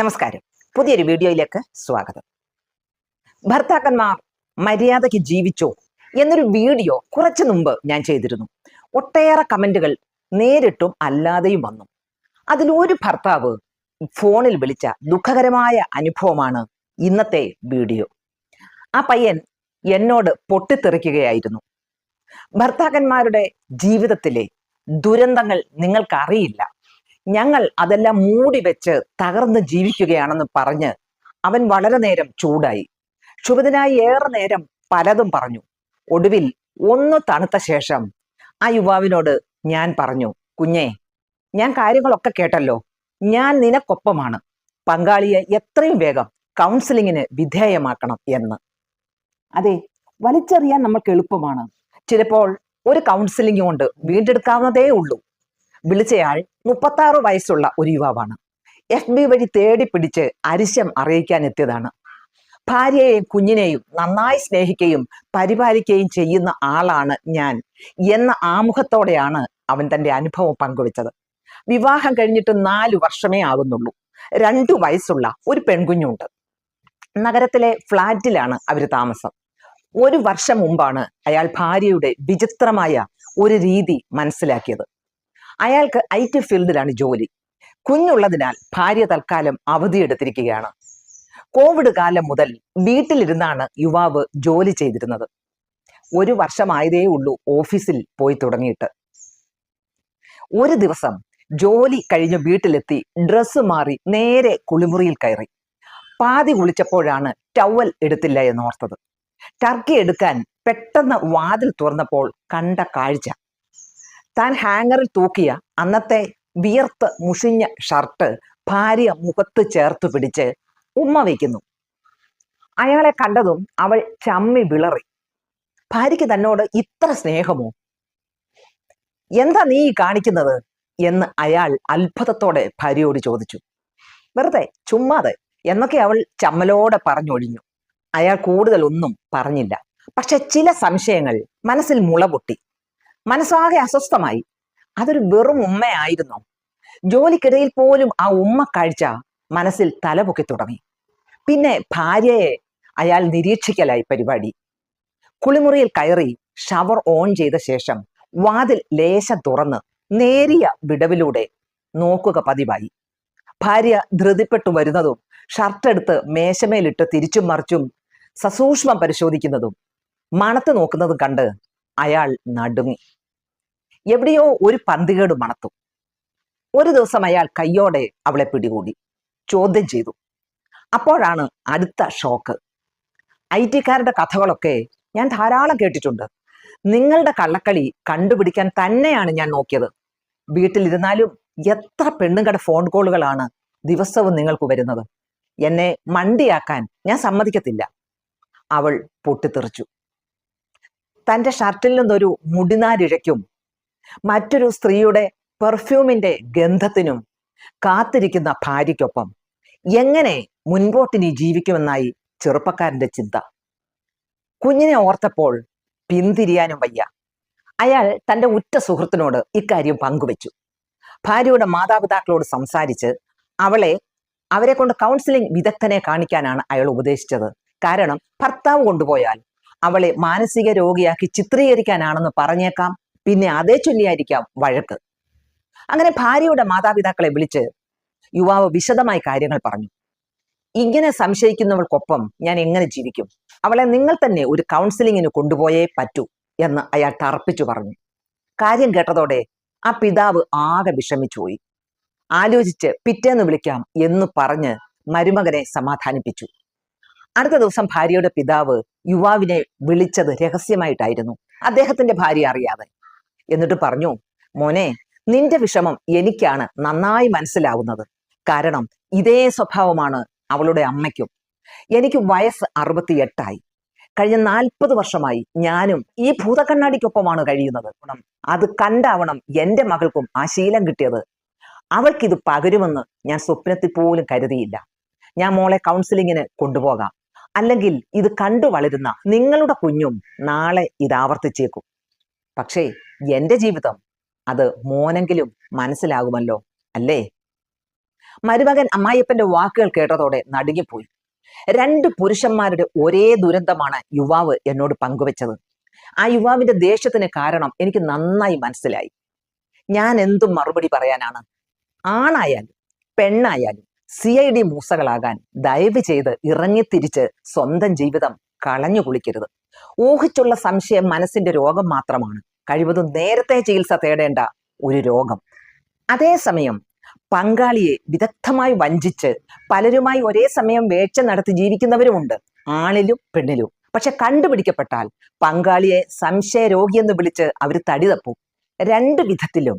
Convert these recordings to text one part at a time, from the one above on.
നമസ്കാരം. പുതിയൊരു വീഡിയോയിലേക്ക് സ്വാഗതം. ഭർത്താക്കന്മാർ മര്യാദയ്ക്ക് ജീവിച്ചോ എന്നൊരു വീഡിയോ കുറച്ചു മുമ്പ് ഞാൻ ചെയ്തിരുന്നു. ഒട്ടേറെ കമന്റുകൾ നേരിട്ടും അല്ലാതെയും വന്നു. അതിലൊരു ഭർത്താവ് ഫോണിൽ വിളിച്ച ദുഃഖകരമായ അനുഭവമാണ് ഇന്നത്തെ വീഡിയോ. ആ പയ്യൻ എന്നോട് പൊട്ടിത്തെറിക്കുകയായിരുന്നു. ഭർത്താക്കന്മാരുടെ ജീവിതത്തിലെ ദുരന്തങ്ങൾ നിങ്ങൾക്കറിയില്ല. ഞങ്ങൾ അതെല്ലാം മൂടി വെച്ച് തകർന്ന് ജീവിക്കുകയാണെന്ന് പറഞ്ഞ് അവൻ വളരെ നേരം ചൂടായി. ക്ഷുഭിതനായി ഏറെ നേരം പലതും പറഞ്ഞു. ഒടുവിൽ ഒന്ന് തണുത്ത ശേഷം ആ യുവാവിനോട് ഞാൻ പറഞ്ഞു കുഞ്ഞേ ഞാൻ കാര്യങ്ങളൊക്കെ കേട്ടല്ലോ. ഞാൻ നിനക്കൊപ്പമാണ്. പങ്കാളിയെ എത്രയും വേഗം കൗൺസിലിങ്ങിന് വിധേയമാക്കണം എന്ന്. അതെ വലിച്ചെറിയാൻ നമുക്ക് എളുപ്പമാണ്. ചിലപ്പോൾ ഒരു കൗൺസിലിംഗ് കൊണ്ട് വീണ്ടെടുക്കാവുന്നതേ ഉള്ളൂ. വിളിച്ചയാൾ മുപ്പത്താറ് വയസ്സുള്ള ഒരു യുവാവാണ്. എഫ് ബി വഴി തേടി പിടിച്ച് അരിശം അറിയിക്കാൻ എത്തിയതാണ്. ഭാര്യയെയും കുഞ്ഞിനെയും നന്നായി സ്നേഹിക്കുകയും പരിപാലിക്കുകയും ചെയ്യുന്ന ആളാണ് ഞാൻ എന്ന ആമുഖത്തോടെയാണ് അവൻ തന്റെ അനുഭവം പങ്കുവച്ചത്. വിവാഹം കഴിഞ്ഞിട്ട് നാലു വർഷമേ ആകുന്നുള്ളൂ. രണ്ടു വയസ്സുള്ള ഒരു പെൺകുഞ്ഞുണ്ട്. നഗരത്തിലെ ഫ്ളാറ്റിലാണ് അവർ താമസം. ഒരു വർഷം മുമ്പാണ് അയാൾ ഭാര്യയുടെ വിചിത്രമായ ഒരു രീതി മനസ്സിലാക്കിയത്. അയാൾക്ക് ഐ ടി ഫീൽഡിലാണ് ജോലി. കുഞ്ഞുള്ളതിനാൽ ഭാര്യ തൽക്കാലം അവധിയെടുത്തിരിക്കുകയാണ് കോവിഡ് കാലം മുതൽ വീട്ടിലിരുന്നാണ് യുവാവ് ജോലി ചെയ്തിരുന്നത്. ഒരു വർഷമായതേ ഉള്ളൂ ഓഫീസിൽ പോയി തുടങ്ങിയിട്ട്. ഒരു ദിവസം ജോലി കഴിഞ്ഞ് വീട്ടിലെത്തി ഡ്രസ്സ് മാറി നേരെ കുളിമുറിയിൽ കയറി. പാതി കുളിച്ചപ്പോഴാണ് ടവൽ എടുത്തില്ല എന്നോർത്തത്. ടർക്കി എടുക്കാൻ പെട്ടെന്ന് വാതിൽ തുറന്നപ്പോൾ കണ്ട കാഴ്ച. താൻ ഹാങ്ങറിൽ തൂക്കിയ അന്നത്തെ വിയർത്ത് മുഷിഞ്ഞ ഷർട്ട് ഭാര്യ മുഖത്ത് ചേർത്ത് പിടിച്ച് ഉമ്മ വയ്ക്കുന്നു. അയാളെ കണ്ടതും അവൾ ചമ്മി വിളറി. ഭാര്യയ്ക്ക് തന്നോട് ഇത്ര സ്നേഹമോ? എന്താ നീ കാണിക്കുന്നത്? എന്ന് അയാൾ അത്ഭുതത്തോടെ ഭാര്യയോട് ചോദിച്ചു. വെറുതെ ചുമ്മാതെ എന്നൊക്കെ അവൾ ചമ്മലോടെ പറഞ്ഞൊഴിഞ്ഞു. അയാൾ കൂടുതൽ ഒന്നും പറഞ്ഞില്ല. പക്ഷെ ചില സംശയങ്ങൾ മനസ്സിൽ മുളപൊട്ടി. മനസ്സാകെ അസ്വസ്ഥമായി. അതൊരു വെറും ഉമ്മയായിരുന്നു. ജോലിക്കിടയിൽ പോലും ആ ഉമ്മ കാഴ്ച മനസ്സിൽ തലപൊക്കി തുടങ്ങി. പിന്നെ ഭാര്യയെ അയാൾ നിരീക്ഷിക്കലായി പരിപാടി. കുളിമുറിയിൽ കയറി ഷവർ ഓൺ ചെയ്ത ശേഷം വാതിൽ ലേശം തുറന്ന് നേരിയ വിടവിലൂടെ നോക്കുക പതിവായി. ഭാര്യ ധൃതിപ്പെട്ടു വരുന്നതും ഷർട്ടെടുത്ത് മേശമേലിട്ട് തിരിച്ചും മറിച്ചും സസൂക്ഷ്മം പരിശോധിക്കുന്നതും മണത്ത് നോക്കുന്നതും കണ്ട് അയാൾ നടുങ്ങി. എവിടെയോ ഒരു പന്തികേട് മണത്തു. ഒരു ദിവസം അയാൾ കയ്യോടെ അവളെ പിടികൂടി. ചോദ്യം ചെയ്തു. അപ്പോഴാണ് അടുത്ത ഷോക്ക്. ഐ ടിക്കാരുടെ കഥകളൊക്കെ ഞാൻ ധാരാളം കേട്ടിട്ടുണ്ട്. നിങ്ങളുടെ കള്ളക്കളി കണ്ടുപിടിക്കാൻ തന്നെയാണ് ഞാൻ നോക്കിയത്. വീട്ടിലിരുന്നാലും എത്ര പെണ്ണുങ്ങളുടെ ഫോൺ കോളുകളാണ് ദിവസവും നിങ്ങൾക്ക് വരുന്നത്. എന്നെ മണ്ടിയാക്കാൻ ഞാൻ സമ്മതിക്കത്തില്ല. അവൾ പൊട്ടിത്തെറിച്ചു. തന്റെ ഷർട്ടിൽ നിന്നൊരു മുടിനാരിഴയ്ക്കും മറ്റൊരു സ്ത്രീയുടെ പെർഫ്യൂമിന്റെ ഗന്ധത്തിനും കാത്തിരിക്കുന്ന ഭാര്യയ്ക്കൊപ്പം എങ്ങനെ മുൻപോട്ടിനി ജീവിക്കുമെന്നായി ചെറുപ്പക്കാരന്റെ ചിന്ത. കുഞ്ഞിനെ ഓർത്തപ്പോൾ പിന്തിരിയാനും വയ്യ. അയാൾ തന്റെ ഉറ്റ സുഹൃത്തിനോട് ഇക്കാര്യം പങ്കുവച്ചു. ഭാര്യയുടെ മാതാപിതാക്കളോട് സംസാരിച്ച് അവളെ അവരെ കൊണ്ട് കൗൺസിലിംഗ് വിദഗ്ധനെ കാണിക്കാനാണ് അയാൾ ഉപദേശിച്ചത്. കാരണം ഭർത്താവ് കൊണ്ടുപോയാൽ അവളെ മാനസിക രോഗിയാക്കി ചിത്രീകരിക്കാനാണെന്ന് പറഞ്ഞേക്കാം. പിന്നെ അതേ ചൊല്ലിയായിരിക്കാം വഴക്ക്. അങ്ങനെ ഭാര്യയുടെ മാതാപിതാക്കളെ വിളിച്ച് യുവാവ് വിശദമായി കാര്യങ്ങൾ പറഞ്ഞു. ഇങ്ങനെ സംശയിക്കുന്നവൾക്കൊപ്പം ഞാൻ എങ്ങനെ ജീവിക്കും? അവളെ നിങ്ങൾ തന്നെ ഒരു കൗൺസിലിങ്ങിന് കൊണ്ടുപോയേ പറ്റൂ എന്ന് അയാൾ തറപ്പിച്ചു പറഞ്ഞു. കാര്യം കേട്ടതോടെ ആ പിതാവ് ആകെ വിഷമിച്ചുപോയി ആലോചിച്ച് പിറ്റേന്ന് വിളിക്കാം എന്ന് പറഞ്ഞ് മരുമകനെ സമാധാനിപ്പിച്ചു. അടുത്ത ദിവസം ഭാര്യയുടെ പിതാവ് യുവാവിനെ വിളിച്ചത് രഹസ്യമായിട്ടായിരുന്നു. അദ്ദേഹത്തിന്റെ ഭാര്യ അറിയാതെ. എന്നിട്ട് പറഞ്ഞു മോനെ നിന്റെ വിഷമം എനിക്കാണ് നന്നായി മനസ്സിലാവുന്നത്. കാരണം ഇതേ സ്വഭാവമാണ് അവളുടെ അമ്മയ്ക്കും. എനിക്ക് വയസ്സ് അറുപത്തിയെട്ടായി. കഴിഞ്ഞ നാൽപ്പത് വർഷമായി ഞാനും ഈ ഭൂതക്കണ്ണാടിക്കൊപ്പമാണ് കഴിയുന്നത്. അത് കണ്ടാവണം എന്റെ മകൾക്കും ആ ശീലം കിട്ടിയത്. അവൾക്കിത് പകരുമെന്ന് ഞാൻ സ്വപ്നത്തിൽ പോലും കരുതിയില്ല. ഞാൻ മോളെ കൗൺസിലിങ്ങിന് കൊണ്ടുപോകാം. അല്ലെങ്കിൽ ഇത് കണ്ടു വളരുന്ന നിങ്ങളുടെ കുഞ്ഞും നാളെ ഇത് ആവർത്തിച്ചേക്കും പക്ഷേ എന്റെ ജീവിതം അത് മോനെങ്കിലും മനസ്സിലാകുമല്ലോ അല്ലേ? മരുമകൻ അമ്മായിയപ്പന്റെ വാക്കുകൾ കേട്ടതോടെ നടുങ്ങിപ്പോയി. രണ്ട് പുരുഷന്മാരുടെ ഒരേ ദുരന്തമാണ് യുവാവ് എന്നോട് പങ്കുവെച്ചത്. ആ യുവാവിന്റെ ദേഷ്യത്തിന് കാരണം എനിക്ക് നന്നായി മനസ്സിലായി. ഞാൻ എന്തും മറുപടി പറയാനാണ്. ആണായാലും പെണ്ണായാലും സി ഐ ഡി മൂസകളാകാൻ ദയവ് ചെയ്ത് ഇറങ്ങിത്തിരിച്ച് സ്വന്തം ജീവിതം കളഞ്ഞു കുളിക്കരുത് ഊഹിച്ചുള്ള സംശയം മനസ്സിന്റെ രോഗം മാത്രമാണ്. കഴിവതും നേരത്തെ ചികിത്സ തേടേണ്ട ഒരു രോഗം. അതേസമയം പങ്കാളിയെ വിദഗ്ധമായി വഞ്ചിച്ച് പലരുമായി ഒരേ സമയം വേഴ്ച നടത്തി ജീവിക്കുന്നവരുമുണ്ട്. ആണിലും പെണ്ണിലും. പക്ഷെ കണ്ടുപിടിക്കപ്പെട്ടാൽ പങ്കാളിയെ സംശയ എന്ന് വിളിച്ച് അവർ തടി തപ്പും. രണ്ട് വിധത്തിലും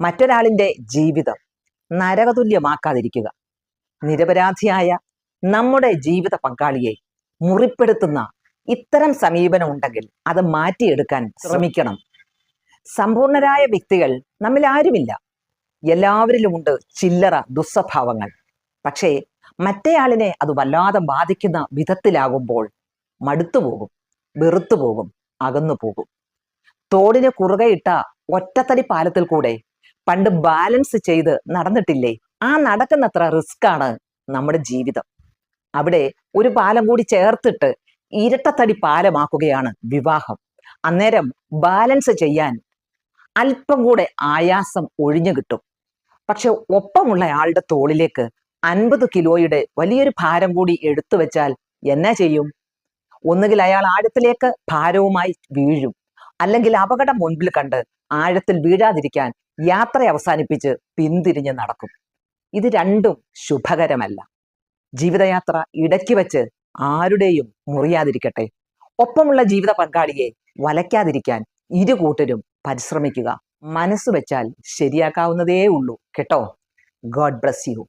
മറ്റൊരാളിന്റെ ജീവിതം നരകതുല്യമാക്കാതിരിക്കുക. നിരപരാധിയായ നമ്മുടെ ജീവിത പങ്കാളിയെ മുറിപ്പെടുത്തുന്ന ഇത്തരം സമീപനം ഉണ്ടെങ്കിൽ അത് മാറ്റിയെടുക്കാൻ ശ്രമിക്കണം. സമ്പൂർണരായ വ്യക്തികൾ നമ്മിൽ ആരുമില്ല. എല്ലാവരിലുമുണ്ട് ചില്ലറ ദുസ്വഭാവങ്ങൾ. പക്ഷേ മറ്റേയാളിനെ അത് വല്ലാതെ ബാധിക്കുന്ന വിധത്തിലാകുമ്പോൾ മടുത്തുപോകും വെറുത്തു പോകും അകന്നു പോകും. തോടിന് കുറുകയിട്ട ഒറ്റത്തടി പാലത്തിൽ കൂടെ പണ്ട് ബാലൻസ് ചെയ്ത് നടന്നിട്ടില്ലേ? ആ നടക്കുന്നത്ര റിസ്ക് ആണ് നമ്മുടെ ജീവിതം. അവിടെ ഒരു പാലം കൂടി ചേർത്തിട്ട് ഇരട്ടത്തടി പാലമാക്കുകയാണ് വിവാഹം. അന്നേരം ബാലൻസ് ചെയ്യാൻ അല്പം കൂടെ ആയാസം ഒഴിഞ്ഞു കിട്ടും. പക്ഷെ ഒപ്പമുള്ള ആളുടെ തോളിലേക്ക് അൻപത് കിലോയുടെ വലിയൊരു ഭാരം കൂടി എടുത്തു വെച്ചാൽ എന്നാ ചെയ്യും? ഒന്നുകിൽ അയാൾ ആഴത്തിലേക്ക് ഭാരവുമായി വീഴും. അല്ലെങ്കിൽ അപകടം മുൻപിൽ കണ്ട് ആഴത്തിൽ വീഴാതിരിക്കാൻ യാത്ര അവസാനിപ്പിച്ച് പിന്തിരിഞ്ഞ് നടക്കും. ഇത് രണ്ടും ശുഭകരമല്ല. ജീവിതയാത്ര ഇടയ്ക്ക് വെച്ച് ആരുടെയും മുറിയാതിരിക്കട്ടെ. ഒപ്പമുള്ള ജീവിത പങ്കാളിയെ വലയ്ക്കാതിരിക്കാൻ ഇരു കൂട്ടരും പരിശ്രമിക്കുക. മനസ്സ് വെച്ചാൽ ശരിയാക്കാവുന്നതേ ഉള്ളൂ. കേട്ടോ? God bless you